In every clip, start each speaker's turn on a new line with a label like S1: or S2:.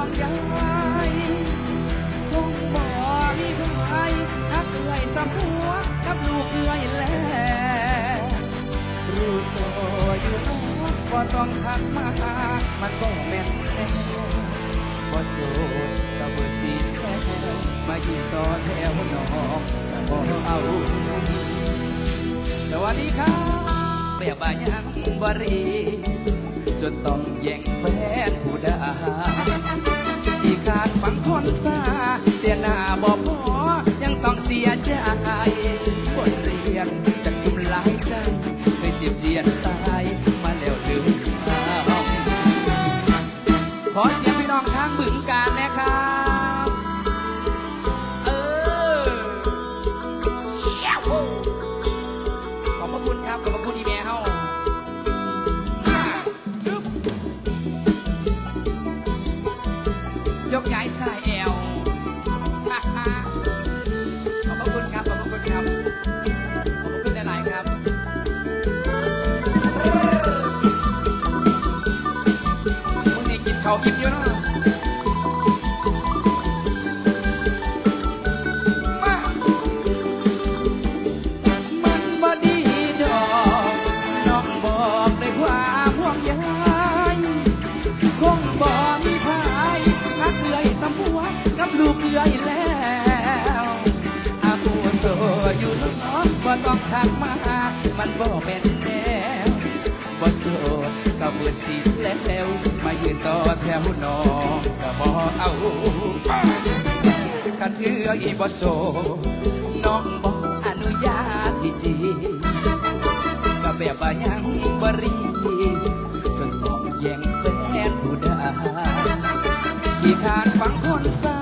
S1: วงใยคงบ่มีผู้ใครทักเอื่อยสำหัวกับลูกเอื่อยแลรู้ตัวอยู่น้องว่ต้องทักมาหามันก็แม่นแน่บ่โสดก็บ่สิแท้มายืนต่อแถวน้องก็บ่เอาสวัสดีครับเรียกว่ายังบรีจนต้องแย่งแฟนผู้ใดที่ขาด ฟังคนซาเสียหน้าบอกพอยังต้องเสียใจบทเรียนจากสุมหลายใจเคยเจ็บเจียน แม่นแนวบ่โสดก็บ่สิแล้ว มายืนต่อแถวนอก็บ่เอาคันเอื้ออีบ่โซน้องบ่อนุญาตดีจีก็แบบว่ายังบรีจนต้องแย่งแฟนผู้ใดที่ขานฟังคนซา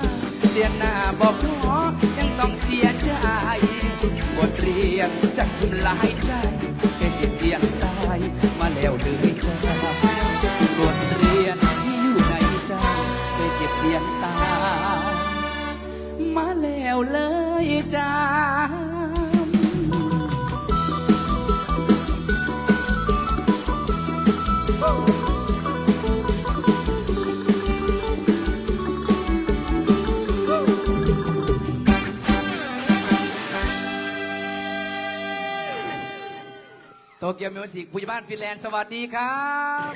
S1: เสียหน้าบอกขอยังต้องเสียใจบทเรียนจากสุมหลายใจ แล้วเลย เกียวมิวสิกผู้ใหญ่บ้านฟินแลนด์สวัสดีครับ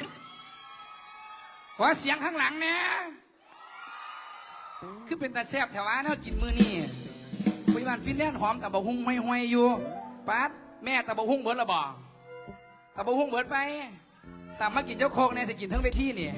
S1: ขอเสียงข้างหลังนะ คือเป็นตาแซบแถวนั้นเนาะกินมือนี่ผู้ใหญ่บ้านฟินแลนด์หอมตะบะฮุ่งไม่ห้อยๆอยู่ปัดแม่ตะบะฮุ่งเบิดละบ่ตะบะฮุ่งเบิดไปตามมากินเจ้าโคกเนี่ยสิกินทั้งเวทีนี่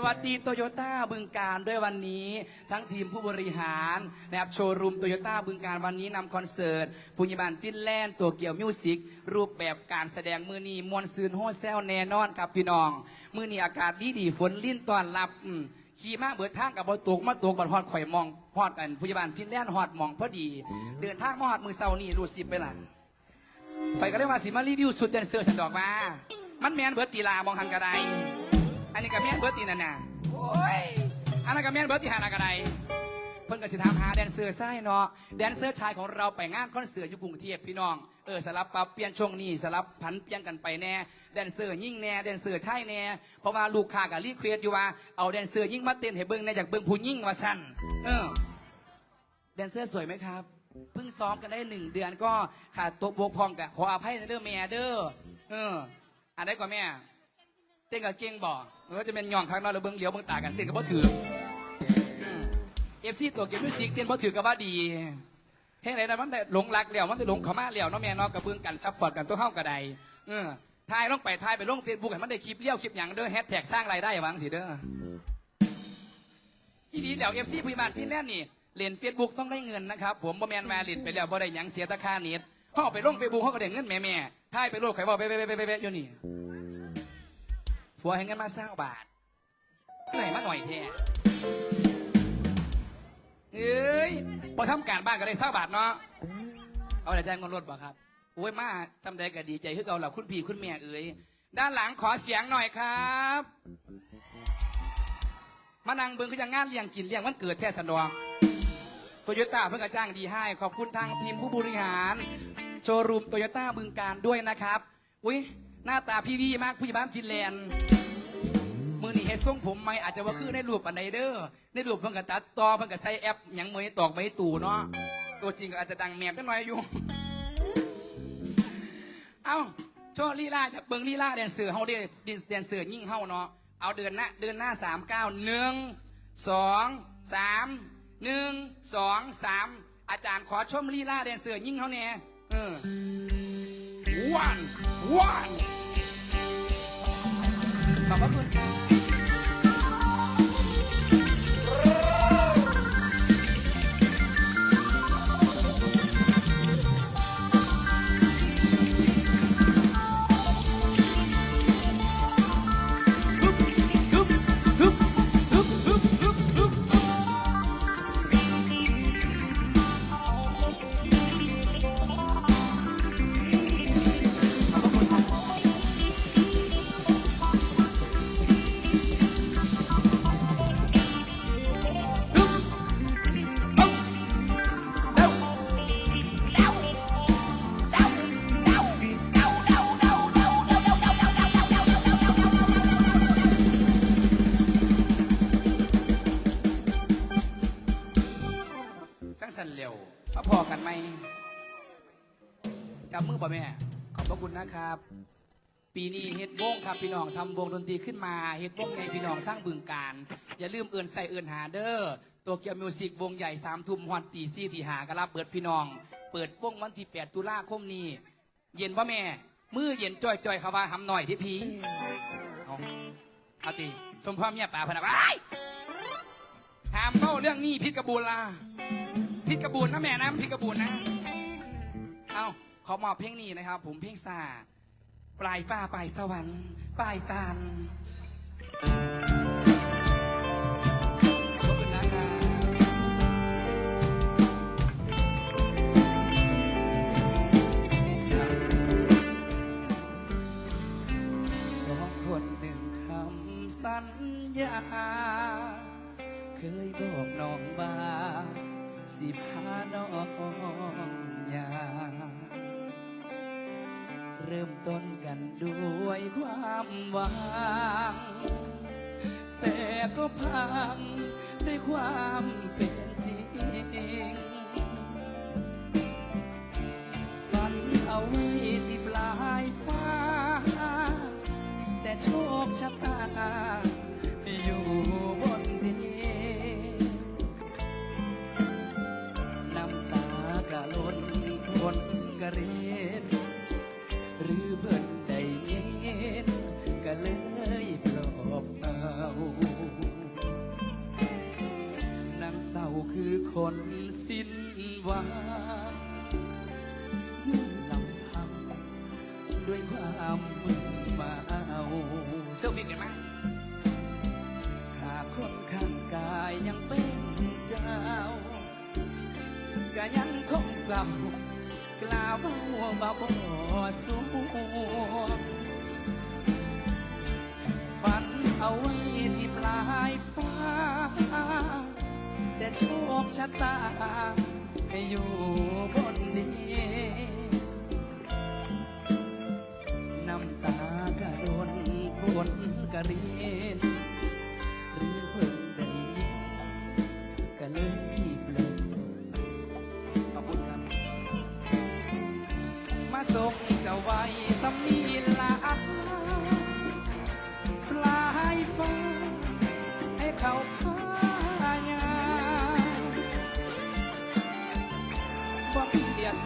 S1: สวัสดีโตโยต้าบึงการด้วยวันนี้ ทั้งทีมผู้บริหารนะครับโชว์รูมโตโยต้าบึงการวันนี้นำคอนเสิร์ตปุญญบันฟินแลนด์ตัวเกี่ยวมิวสิกรูปแบบการแสดงมือนีมวลซืนโฮแซลแน่นอนครับพี่น้อง มือนีอากาศดีดีฝนลิ้นตอนรับอืมขี่มาเบิดทางกับบตกมาตกบัดฮอดข่อยมองฮอดกันปุญญบันฟินแลนด์ฮอดมองพอดี เดินทางมาฮอดมือเสานี่รูดสิบไปละไปก็ได้มาสิมารีวิวสุดแดนเซอร์ฉันดอกมา มันแมนเบิร์ตตีลามองหันกระได อันนี้ก็แมนเบิร์ตีนันน่ะโอ้ยอันนั้นก็แมนเบิร์ตีหันกระไดเพิ่นก็สิถามหาแดนเซอร์ไส้เนาะแดนเซอร์ชายของเราไปงานคอนเสิร์ตอยู่กรุงเทพพี่น้องเออสลับปรับเปลี่ยนช่วงนี้สลับผันเปลี่ยนกันไปแน่แดนเซอร์ยิ่งแน่แดนเซอร์ชายแน่เพราะว่าลูกค้ากับรีเควสอยู่ว่าเอาแดนเซอร์ยิ่งมาเต้นให้เบิ่งในจากเบิ่งผู้ยิ่งว่าสั้นเออแดนเซอร์สวยไหมครับเพิ่งซ้อมกันได้หนึ่งเดือนก็ขาดตัวบกพองกับขออภัยในเรื่อแม่เด้อเอออันได้กว่าแม่เต้นกับเก่งบอก เออจะเป็นย่องข้างนอกแล้วเบิ้งเหลียวเบิ้งตากันเต้นกับพ่ถือเอฟซีตัวเกมมิวสิกเต้นพ่ถือกับว่าดีเฮ้ยไหนนะมันได้หลงรักแล้วมันได้หลงเขามาแล้วเนาะแม่เนาะกับเบิ้งกันซัพพอร์ตกันตัวเข้ากระไดเออทายลงไปทายไปลงเฟซบุ๊กให้มันได้คลิปเลี้ยวคลิปอย่างเด้อแฮชแท็กสร้างรายได้หวังสิเด้ออีดีแล้วเอฟซีพิมานฟินแลนด์นี่เล่นเฟซบุ๊กต้องได้เงินนะครับผมบ่แมนมาเล่นไปแล้วบ่ได้หยังเสียตะค่าเน็ตเขาเอาไปลงเฟซบุ๊กเขาก็ได้เงินแม่แม่ๆถ่ายไปโลดข่อยบอกไปไปไปไปไปอยู่นี่ ผัวให้เงินมาสร้างบาทไหนมาหน่อยแท้เอ้ยพอทำการบ้านก็ได้สร้างบาทเนาะเอาแต่ใจเงินรถบ่ครับโอ้ยมาจำได้ก็ดีใจคือเอาล่ะคุณพี่คุณแม่เอ๋ยด้านหลังขอเสียงหน่อยครับมานังเบิ้งคือยังงานเลี้ยงกินเลี้ยงวันเกิดแท้สันดองโตโยต้าเพิ่งกระจ้างดีให้ ขอบคุณทางทีมผู้บริหาร โชว์รูมโตโยต้าบึงการด้วยนะครับ อุ้ย หน้าตาพี่วีมากผู้ใหญ่บ้านฟินแลนด์มือนี่เฮ็ดทรงผมใหม่อาจจะว่าคือในรูปอันใดเด้อในรูปเพิ่นก็ตัดต่อเพิ่นก็ใช้แอปหยังมือตอกไม้ตู่เนาะตัวจริงก็อาจจะดังแมบจังหน่อยอยู่ เอ้าโชว์ลีลาจากเบิงลีลาแดนเสือร์เฮาเด้แดนเสือร์ยิ่งเฮาเนาะเอาเดินหน้าเดินหน้าสามเก้าหนึ่งสองสามหนึ่งสองสามอาจารย์ขอชมลีลาแดนเสือร์ยิ่งเฮาแน่เออ one one ขอบพระคุณ จังสันเร็วมาพอกันไหมจับมือป่ะแม่ ขอบพระคุณนะครับ ปีนี้เฮ็ดวงครับพี่น้องทำวงดนตรีขึ้นมาเฮ็ดวงไงพี่น้องทั้งบึงการ อย่าลืมเอื่นใส่เอื่นหาเด้อตัวเกียวมิวสิกวงใหญ่สามทุ่มฮอนตีซี่ตีหากระลาเปิดพี่น้อง เปิดวงวันที่8ตุลาคมนี้ เย็นป่ะแม่ มือเย็นจ่อยๆเขาว่าหำหน่อยที่พีเอาเอาติสมพรเมียป่าพนักไอ้ห้ามเข้าเรื่องนี้พิษกระบูลล่ะ พิษกระบูนนะแม่นะพิษกระบูนนะ เอาขอมอบเพลงนี้นะครับ ผมเพลงซาปลายฟ้าปลายสวรรค์ปลายตาลขอบคุณนะครับ สองคนหนึ่งคำสัญญา เคยบอกน้องบาสิพา น้องยาเริ่มต้นกันด้วยความหวัง แต่ก็พังด้วยความเป็นจริงฝันเอาไว้ที่ปลายฟ้า แต่โชคชะตา นสิ้นหวังลำพังด้วยความมึนมาเอาเซลฟี่กันไหมหากคนข้างกายยังเป็นเจ้าก็ยังคงเศร้ากล่าวว่าบ่บ่สูงฝันเอาไว้ แต่โชคชะตา ให้อยู่บนดินน้ำตากระโดนฝนกระเรียนหรือเพิ่งได้ยินก็เลยเปลยขอบคุณครับ มาส่งเจ้าไว้สำนีละปลายฟ้าให้เขา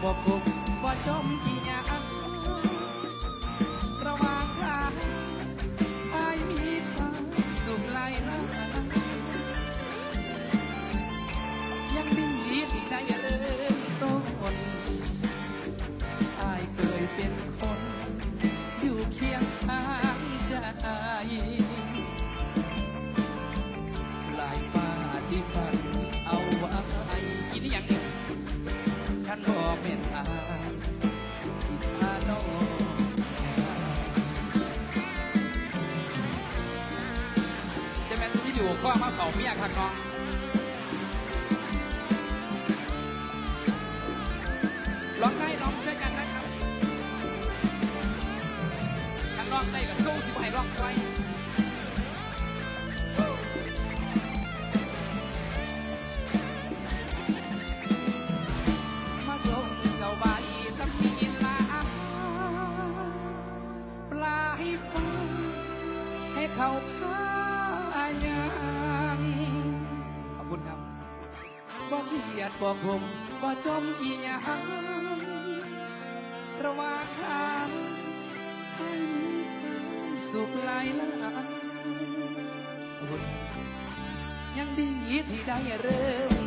S1: บ่คุกบ่จมกิ เป็นอายสิพาน้องจะแม่นวิดีโอข้อมาเขาเมียคักน้องร้องได้ร้องช่วยกันนะครับขันร้องได้กับสู้สิบให้ร้องช่วย บอกผมว่าจมอีหยังระหว่างทางให้มีความสุขหลายล้านยังดีที่ได้เริ่ม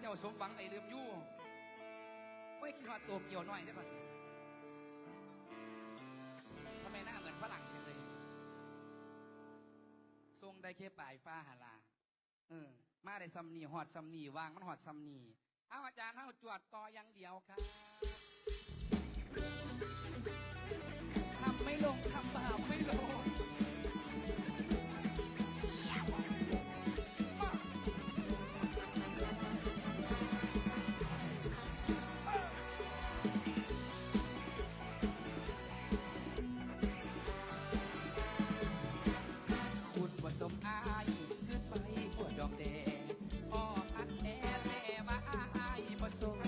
S1: เจ้าสมหวังไอ้ลืมยู่ไอ้ยคิดว่าตัวเกี่ยวน้อยได้ปะทำไมหน้าเหมือนฝรั่งจังเลย ทรงได้แคปลายฟ้าหาลา เออ มาได้ซัมนีหอดซัมนีวางมันหอดซัมนีเอาอาจารย์เท่าจวดต่อยังเดียวครับทำไม่ลงทำบาปไม่ลง So.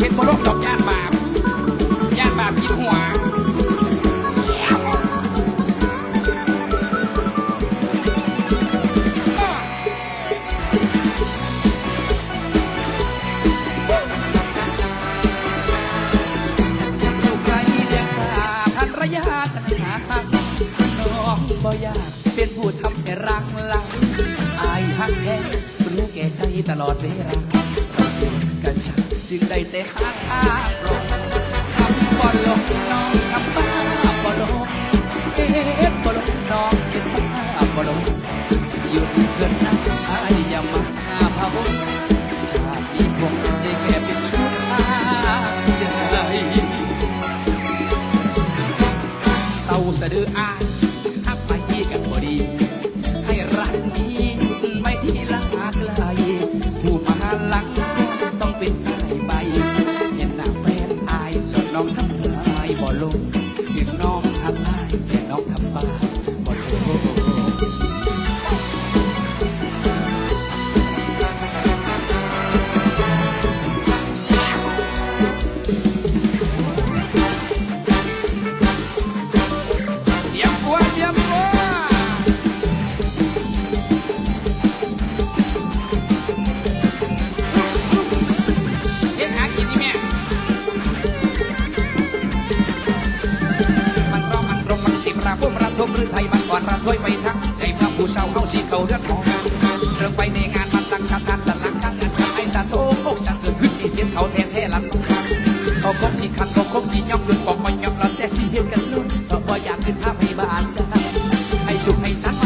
S1: เห็นบ่ลกดอกยาง เป็นภาพให้บานจะให้สุขให้สัน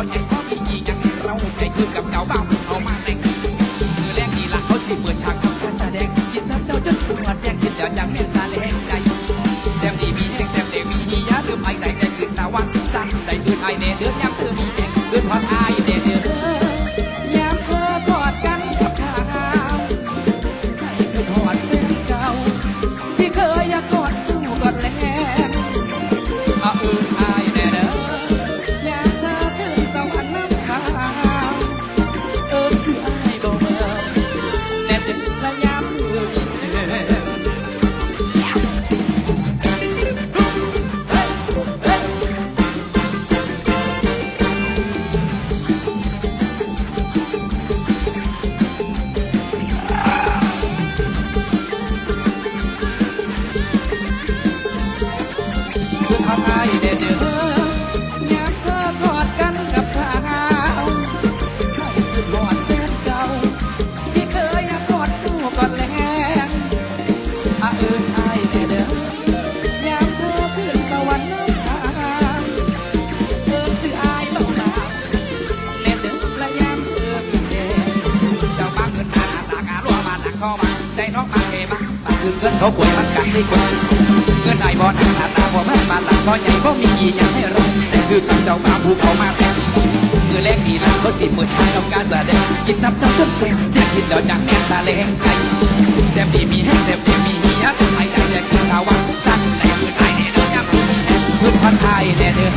S1: เขายังพ่อมีกี่ยังเราใจคืนกับเก่าเบ้าเอามาแต่งมือแรกนี่ละเขาสิเปิดฉากทำการแสดงกินน้ำเจ้าจนสวัดแจ้งกินแล้วยังเม่นซาเลงใจแซมดีมีแห้งแซมเด็กมีฮียาลืมไอ้ใดแต่คืนสาวันสั่นได้ตื่นไอ้เนเดือนยามเธอมีแห้งเดือนพอดอา เขาป่วยมันกัดได้คนเงินได้บ่หนักหนาตาบ่มันมาหลังบ่ใหญ่บ่มีอีหยังให้เราใจคือกับเจ้าบ่าวผู้เขามาแต่งมือแรกดีนะเขาสิมือชายต้องการแสดงกินทับทับต้นสูงแจ้งกินแล้วจังแน่ซาเลงใจแซมดีมีแห้งแซมดีมีเฮียไอ้ได้แด่คือสาววังสั่นในมือไอ้เนี่ยเด้อยามมีแห้งพื้นพันไทยแน่เด้อ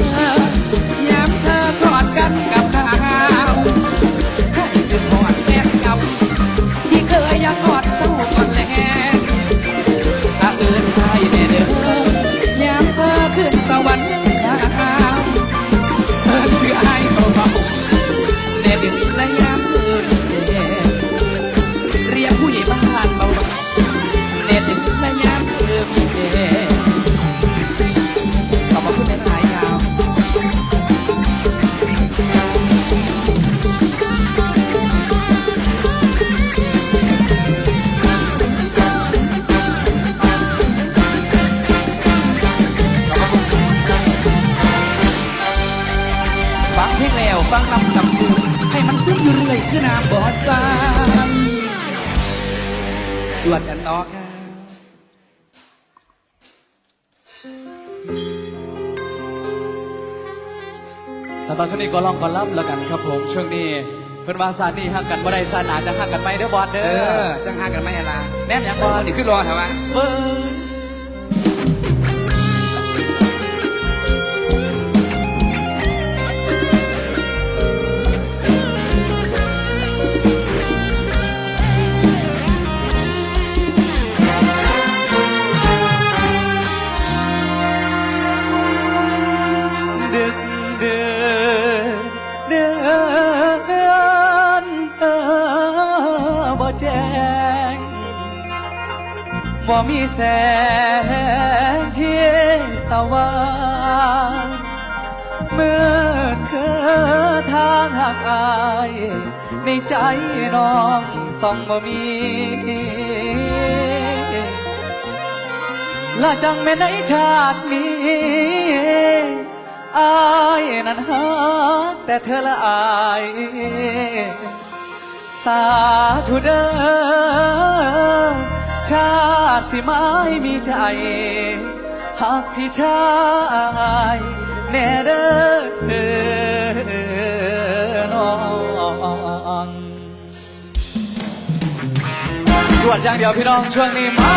S1: ยามเธอกอดกันกับ ให้มันซึมอยู่เรื่อยคือน้ำบ่อสานจวดกันต่อครับ
S2: สตอนช่วงนี้ก็ลองก่อนรับแล้วกันครับผมช่วงนี้เพื่อนว่าซานี่ห่างกันบ่ได้ซาหนาจะห่างกันไหมเด้อบอสเด้
S1: เอ
S2: อ
S1: อจังหากันไหมอะล่ะ
S2: แน่นยังบอส
S1: นี่คือรอเหรอวะ
S2: เบิ้ง บ่มีแสงที่สว่างเมืดคือทางหักอาย ในใจน้องส่องบ่มีละจังแม่ในชาตินี้อายนั้นฮักแต่เธอละอายสาธุเด้อชา สิไม้มีใจ หากพี่ชายแน่เด้อน้องจวดอย่างเดียวพี่น้องช่วงนี้มา